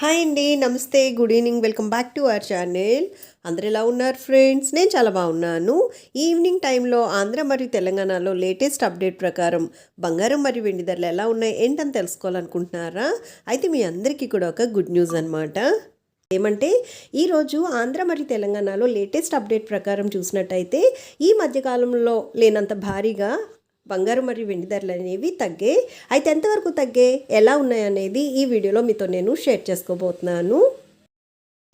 Hi అండి నమస్తే good evening welcome back to our channel. అందరు ఎలా ఉన్నారు ఫ్రెండ్స్? నేను చాలా బాగున్నాను. ఈవినింగ్ టైంలో ఆంధ్ర మరియు తెలంగాణలో లేటెస్ట్ అప్డేట్ ప్రకారం బంగారం మరియు వెండి ధరలు ఎలా ఉన్నాయి ఏంటని తెలుసుకోవాలనుకుంటున్నారా? అయితే మీ అందరికీ కూడా ఒక గుడ్ న్యూస్ అనమాట ఏమంటే ఈరోజు ఆంధ్ర మరియు తెలంగాణలో లేటెస్ట్ అప్డేట్ ప్రకారం చూసినట్టయితే ఈ మధ్యకాలంలో లేనంత భారీగా బంగారు మరియు వెండి ధరలు అనేవి తగ్గాయి అయితే ఎంతవరకు తగ్గాయి ఎలా ఉన్నాయనేది ఈ వీడియోలో మీతో నేను షేర్ చేసుకోబోతున్నాను.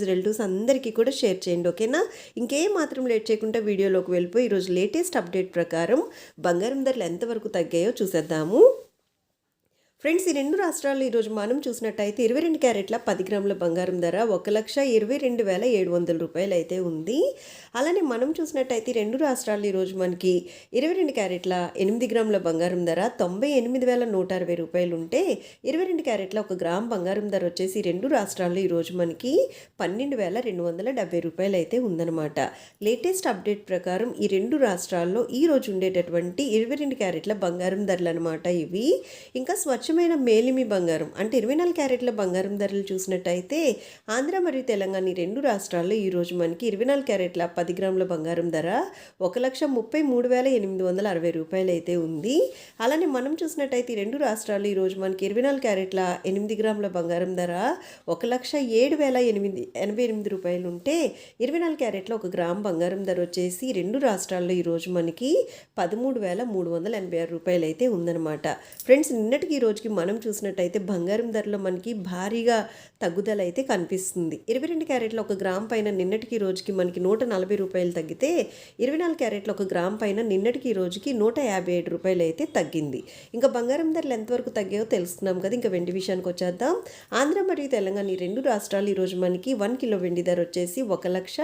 రిలేటివ్స్ అందరికీ కూడా షేర్ చేయండి ఓకేనా? ఇంకేం మాత్రం లేట్ చేయకుండా వీడియోలోకి వెళ్ళిపోయి ఈరోజు లేటెస్ట్ అప్డేట్ ప్రకారం బంగారం ధరలు ఎంతవరకు తగ్గాయో చూసేద్దాము. ఫ్రెండ్స్ ఈ రెండు రాష్ట్రాల్లో ఈరోజు మనం చూసినట్టయితే ఇరవై రెండు క్యారెట్ల పది గ్రాముల బంగారం ధర ఒక లక్ష ఇరవై రెండు వేల ఏడు వందల రూపాయలు అయితే ఉంది. అలానే మనం చూసినట్టయితే రెండు రాష్ట్రాల్లో ఈరోజు మనకి ఇరవై రెండు క్యారెట్ల ఎనిమిది గ్రాముల బంగారం ధర తొంభై ఎనిమిది వేల నూట అరవై రూపాయలు ఉంటే ఇరవై రెండు క్యారెట్ల ఒక గ్రామ్ బంగారం ధర వచ్చేసి రెండు రాష్ట్రాల్లో ఈరోజు మనకి పన్నెండు వేల రెండు వందల డెబ్బై రూపాయలు అయితే ఉందన్నమాట. లేటెస్ట్ అప్డేట్ ప్రకారం ఈ రెండు రాష్ట్రాల్లో ఈ రోజు ఉండేటటువంటి ఇరవై రెండు క్యారెట్ల బంగారం ధరలు అనమాట ఇవి. ఇంకా స్వచ్ఛ స్వచ్ఛమైన మేలిమి బంగారం అంటే ఇరవై నాలుగు క్యారెట్ల బంగారం ధరలు చూసినట్టయితే ఆంధ్ర మరియు తెలంగాణ ఈ రెండు రాష్ట్రాల్లో ఈరోజు మనకి ఇరవై నాలుగు క్యారెట్ల పది గ్రాముల బంగారం ధర ఒక లక్ష ముప్పై మూడు వేల ఎనిమిది వందల అరవై రూపాయలు అయితే ఉంది. అలానే మనం చూసినట్టయితే ఈ రెండు రాష్ట్రాల్లో ఈరోజు మనకి ఇరవై నాలుగు క్యారెట్ల ఎనిమిది గ్రాముల బంగారం ధర ఒక లక్ష ఏడు వేల ఎనిమిది ఎనభై ఎనిమిది రూపాయలు ఉంటే ఇరవై నాలుగు క్యారెట్ల ఒక గ్రామ్ బంగారం ధర వచ్చేసి రెండు రాష్ట్రాల్లో ఈరోజు మనకి పదమూడు వేల మూడు వందల ఎనభై ఆరు రూపాయలు అయితే ఉందన్నమాట. ఫ్రెండ్స్ నిన్నటికి ఈ రోజుకి మనం చూసినట్టయితే బంగారం ధరలో మనకి భారీగా తగ్గుదల అయితే కనిపిస్తుంది. ఇరవై రెండు క్యారెట్ల ఒక గ్రామ్ పైన నిన్నటికి రోజుకి మనకి నూట నలభై రూపాయలు తగ్గితే ఇరవై నాలుగు క్యారెట్ల ఒక గ్రామ్ పైన నిన్నటికి రోజుకి నూట యాభై ఏడు రూపాయలు అయితే తగ్గింది. ఇంకా బంగారం ధరలు ఎంతవరకు తగ్గాయో తెలుసుకున్నాం కదా ఇంకా వెండి విషయానికి వచ్చేద్దాం. ఆంధ్ర మరియు తెలంగాణ ఈ రెండు రాష్ట్రాలు ఈరోజు మనకి వన్ కిలో వెండి ధర వచ్చేసి ఒక లక్ష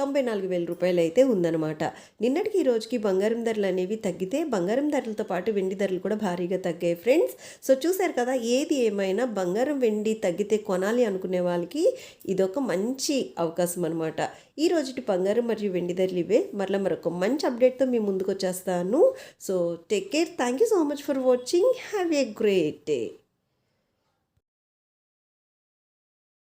తొంభై నాలుగు వేల రూపాయలు అయితే ఉందన్నమాట. నిన్నటికి ఈ రోజుకి బంగారం ధరలు అనేవి తగ్గితే బంగారం ధరలతో పాటు వెండి ధరలు కూడా భారీగా తగ్గాయి. ఫ్రెండ్స్ సో చూశారు కదా ఏది ఏమైనా బంగారం వెండి తగ్గితే కొనాలి అనుకునే వాళ్ళకి ఇదొక మంచి అవకాశం అనమాట ఈ రోజుటి బంగారం మరియు వెండి ధరలు ఇవే. మరలా మరొక మంచి అప్డేట్తో మీ ముందుకు వచ్చేస్తాను. So take care thank you so much for watching have a great day